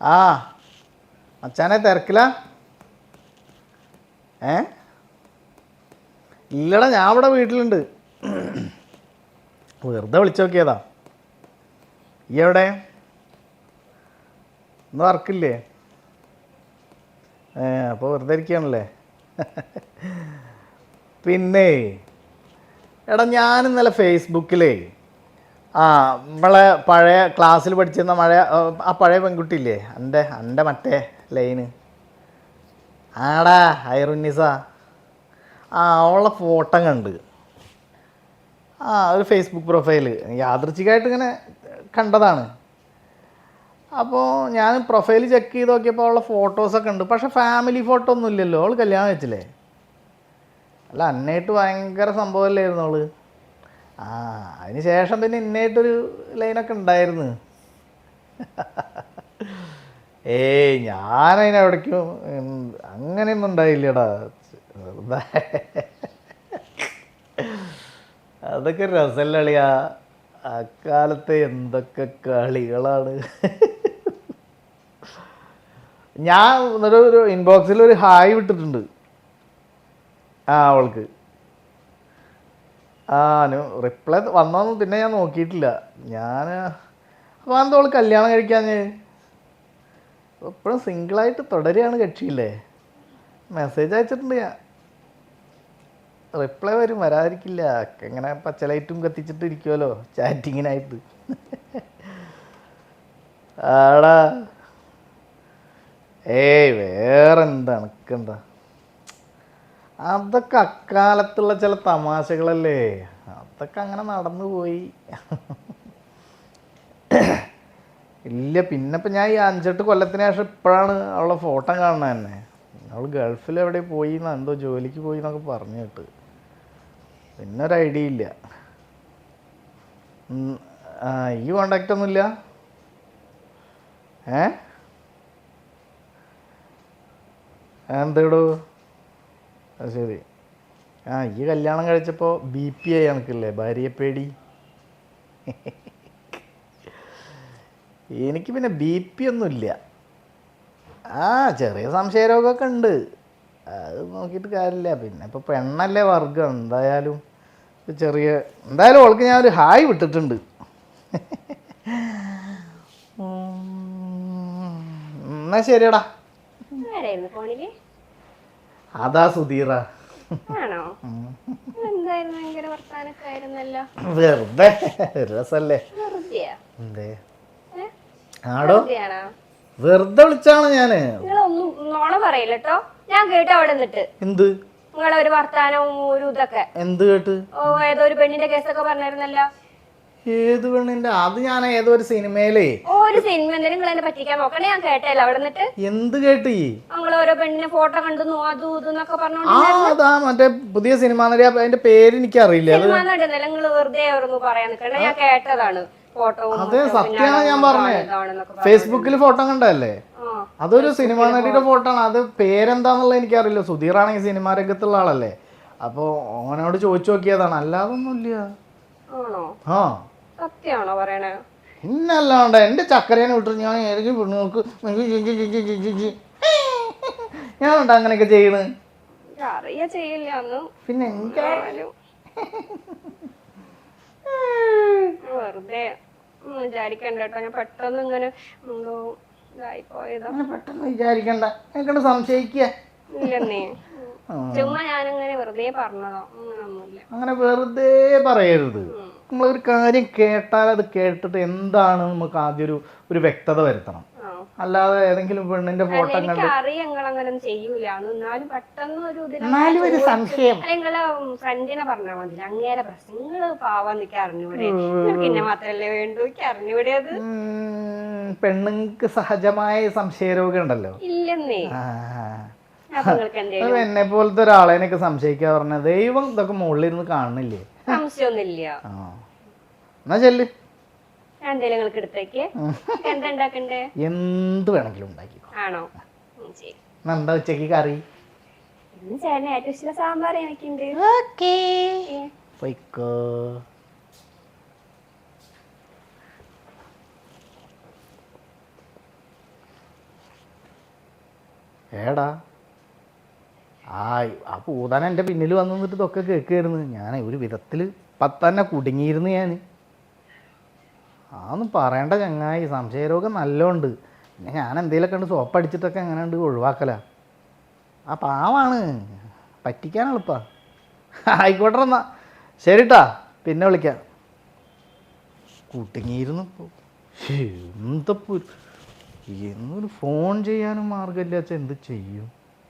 ആ മച്ചാനെ തിരക്കില. ഏ? ഇല്ലടാ ഞാൻ ഇവിടെ വീട്ടിലുണ്ട്. വെറുതെ വിളിച്ചു നോക്കിയതാ. ഈ എവിടെ? ഇന്ന് വർക്കില്ലേ? ഏ അപ്പോൾ വെറുതെ ഇരിക്കുകയാണല്ലേ? പിന്നെ എടാ ഞാൻ ഇന്നലെ ഫേസ്ബുക്കിലേ ആ നമ്മളെ പഴയ ക്ലാസ്സിൽ പഠിച്ചിരുന്ന മഴ ആ പഴയ പെൺകുട്ടിയില്ലേ? എന്റെ എന്റെ മറ്റേ ലൈന്. ആടാ ഹൈറുന്നിസ. ആ അവളെ ഫോട്ടോ കണ്ട്. ആ ഒരു ഫേസ്ബുക്ക് പ്രൊഫൈൽ യാദൃച്ഛികമായിട്ട് ഇങ്ങനെ കണ്ടതാണ്. അപ്പോൾ ഞാൻ പ്രൊഫൈൽ ചെക്ക് ചെയ്ത് നോക്കിയപ്പോൾ അവളുടെ ഫോട്ടോസൊക്കെ ഉണ്ട് പക്ഷേ ഫാമിലി ഫോട്ടോ ഒന്നും ഇല്ലല്ലോ. അവൾ കല്യാണം വെച്ചില്ലേ അല്ല അന്നായിട്ട് ഭയങ്കര സംഭവമല്ലായിരുന്നു അവൾ? ആ അതിന് ശേഷം പിന്നെ ഇന്നായിട്ടൊരു ലൈനൊക്കെ ഉണ്ടായിരുന്നു. ഏയ് ഞാനതിനവിടേക്കും അങ്ങനെയൊന്നും ഉണ്ടായില്ലടാ. അതൊക്കെ രസല്ലളിയാ അക്കാലത്തെ എന്തൊക്കെ കളികളാണ്. ഞാൻ എന്നിട്ട് ഒരു ഇൻബോക്സിൽ ഒരു ഹായ് വിട്ടിട്ടുണ്ട്. ആ അവൾക്ക്. ആ റിപ്ലൈ വന്നോന്ന് പിന്നെ ഞാൻ നോക്കിയിട്ടില്ല. ഞാൻ അപ്പോൾ എന്താ അവൾ കല്യാണം കഴിക്കാൻ എപ്പോഴും സിംഗിളായിട്ട് തുടരുകയാണ് കക്ഷിയില്ലേ? മെസ്സേജ് അയച്ചിട്ടുണ്ട് ഞാൻ. റിപ്ലൈ വരും വരാതിരിക്കില്ല. എങ്ങനെ പച്ചലൈറ്റും കത്തിച്ചിട്ട് ഇരിക്കുമല്ലോ ചാറ്റിങ്ങിനായിട്ട് ആടാ. ഏയ് വേറെ എന്താ എനക്കെന്താ? അതൊക്കെ അക്കാലത്തുള്ള ചില തമാശകളല്ലേ? അതൊക്കെ അങ്ങനെ നടന്നു പോയി. ഇല്ല പിന്നെ ഇപ്പം ഞാൻ ഈ അഞ്ചെട്ട് കൊല്ലത്തിന് ശേഷം ഇപ്പോഴാണ് അവളെ ഫോട്ടോ കാണുന്നത് തന്നെ. അവൾ ഗൾഫിൽ എവിടെ പോയി എന്ന് എന്തോ ജോലിക്ക് പോയി എന്നൊക്കെ പറഞ്ഞു കേട്ട്. പിന്നെ ഒരു ഐഡിയ ഇല്ല. ഈ കോണ്ടാക്റ്റ് ഒന്നുമില്ല ഏ? എന്തേടോ ശരി. ആ ഈ കല്യാണം കഴിച്ചപ്പോൾ ബി പി ആയി എനിക്കില്ലേ ഭാര്യയെ പേടി. എനിക്ക് പിന്നെ ബി പി ഒന്നുമില്ല. ആ ചെറിയ സംശയരോഗമൊക്കെ ഉണ്ട്. അത് നോക്കിയിട്ട് കാര്യമില്ല. പിന്നെ ഇപ്പോൾ പെണ്ണല്ലേ വർഗം. എന്തായാലും ചെറിയ എന്തായാലും ഓൾക്ക് ഞാൻ ഒരു ഹായ് വിട്ടിട്ടുണ്ട്. എന്നാ ശരിയടാ. ഫോണിൽ? അതാ സുധീറ. ആണോ? എന്തായിരുന്നു ഭയങ്കര വർത്താനൊക്കെ ആയിരുന്നല്ലോ? വെറുതെ രസല്ലേ? എന്തേ? ആടോ? വെറുതെ വിളിച്ചാണ് ഞാൻ. നോണ പറയില്ല ഞാൻ കേട്ടു അവിടെ നിന്നിട്ട്. എന്ത്? നിങ്ങളെ ഒരു വർത്താനവും ഒരു ഇതൊക്കെ. എന്ത് കേട്ട്? ഓ ഏതോ ഒരു പെണ്ണിന്റെ കേസൊക്കെ പറഞ്ഞായിരുന്നല്ലോ. ഏത് പെണ്ണിന്റെ? അത് ഞാൻ ഏതോ ഒരു സിനിമയിലേ. ഒരു സിനിമ എന്തെങ്കിലും നിങ്ങൾ എന്നെ പറ്റിക്കാൻ നോക്കണേ. ഞാൻ കേട്ടല്ലോ അവിടെ നിന്നിട്ട്? എന്ത് കേട്ടി? നിങ്ങൾ ഓരോ പെണ്ണിനെ ഫോട്ടോ കണ്ടു അതും ഇതെന്നൊക്കെ പറഞ്ഞു ആ അതാ മറ്റേ പുതിയ സിനിമ നടി അതിന്റെ പേര് എനിക്ക് അറിയില്ല അത് സിനിമ നടന്നല്ല നിങ്ങൾ വെറുതെ ഓരോന്ന് പറയാൻ നിൽക്കണേ ഞാൻ കേട്ടതാണ് ഫോട്ടോ അതെ സത്യമാണ് ഞാൻ പറഞ്ഞേ? ഫേസ്ബുക്കിൽ ഫോട്ടോ കണ്ടല്ലേ അതൊരു സിനിമ നടിയുടെ ഫോട്ടോ ആണ്. അത് പേരെന്താന്നുള്ളത് എനിക്കറിയില്ല. സുധീറാണെങ്കിൽ സിനിമാ രംഗത്തുള്ള ആളല്ലേ. അപ്പോൾ ഓനോട് ചോദിച്ചു നോക്കിയതാണ്. അല്ലാതൊന്നുമില്ല. ആണോ? ആ. സത്യമാണോ പറയണേ? ഇന്നല്ലാണ്ട് എന്റെ ചക്കരേനെ വിട്ടു ഞാൻ ഏതെങ്കിലും പെണ്ണുങ്ങൾക്ക് ഞാൻ ഉണ്ട് അങ്ങനെയൊക്കെ ചെയ്യണ്? അറിയ ചെയ്യില്ല പിന്നെ എനിക്ക് വെറുതെ വിചാരിക്കണ്ട കേട്ടോ. ഞാൻ പെട്ടെന്ന് ഇങ്ങനെ എന്തോ ഇതായി പോയതാ. പെട്ടെന്ന് വിചാരിക്കണ്ട. എനിക്കണ്ട് സംശയിക്കുക ഇല്ലെന്നേ. ചുമ്മാ ഞാനിങ്ങനെ വെറുതെ പറഞ്ഞതോ. അങ്ങനൊന്നുമില്ല. അങ്ങനെ വെറുതെ പറയരുത്. നമ്മളൊരു കാര്യം കേട്ടാൽ അത് കേട്ടിട്ട് എന്താണ് നമുക്ക് ആദ്യം ഒരു ഒരു വ്യക്തത വരുത്തണം. അല്ലാതെ ഏതെങ്കിലും പെണ്ണിന്റെ ഫോട്ടോ കണ്ട് ചെയ്യൂല. എന്നാലും പെട്ടെന്ന് ഒരു എന്നാലും ഒരു സംശയം. ഫ്രണ്ടിനെ പറഞ്ഞാൽ മതി. അങ്ങേരെ പ്രശ്നം. നിങ്ങൾ പാവാൻ നിൽക്കി അറിഞ്ഞൂടെ. നിങ്ങൾക്ക് എന്നെ മാത്രല്ലേ വേണ്ടു? എനിക്ക് അറിഞ്ഞൂടെ അത്? പെണ്ണുങ്ങൾക്ക് സഹജമായ സംശയരോഗം ഉണ്ടല്ലോ. ഇല്ലെന്നേ. എന്നെ പോലത്തെ ഒരാളെനൊക്കെ സംശയിക്കാ പറഞ്ഞ ദൈവം ഇതൊക്കെ മുകളിലിരുന്ന് കാണുന്നില്ലേ? സംശയമൊന്നുമില്ല. ആ. എന്നാ ചെല്ല്. ഞാൻ എന്തേലും നിങ്ങൾക്ക് എടുത്തേക്ക് എന്താ ഉണ്ടാക്കണ്ടേ? എന്ത് വേണമെങ്കിലും ഉണ്ടാക്കി ആണോ? ശരി. എന്താ ഉച്ചയ്ക്ക് കറി? ഇന്ന് ചേട്ടന് ഏറ്റവും ഇഷ്ടം സാമ്പാർ എനിക്കുണ്ട് പൊയ്ക്കോ. ഏടാ. ആ ആ പൂതാൻ എന്റെ പിന്നിൽ വന്നു നിന്നിട്ട് ഇതൊക്കെ കേൾക്കുകയായിരുന്നു. ഞാൻ ഒരു വിധത്തിൽ പത്തന്നെ കുടുങ്ങിയിരുന്നു ഞാൻ അതൊന്നും പറയണ്ട ചങ്ങായി സംശയരോഗം നല്ലോണ്ട്. പിന്നെ ഞാൻ എന്തെങ്കിലുമൊക്കെ ഉണ്ട് സോപ്പ് അടിച്ചിട്ടൊക്കെ അങ്ങനെ ഉണ്ട് ഒഴിവാക്കല. ആ പാവാണ്. പറ്റിക്കാൻ എളുപ്പാ. ആയിക്കോട്ടെ എന്നാ. ശരിട്ടാ പിന്നെ വിളിക്കാം. കുടുങ്ങിയിരുന്നു എന്തപ്പോ എന്നൊരു ഫോൺ ചെയ്യാനും മാർഗമില്ലാച്ച എന്ത് ചെയ്യും?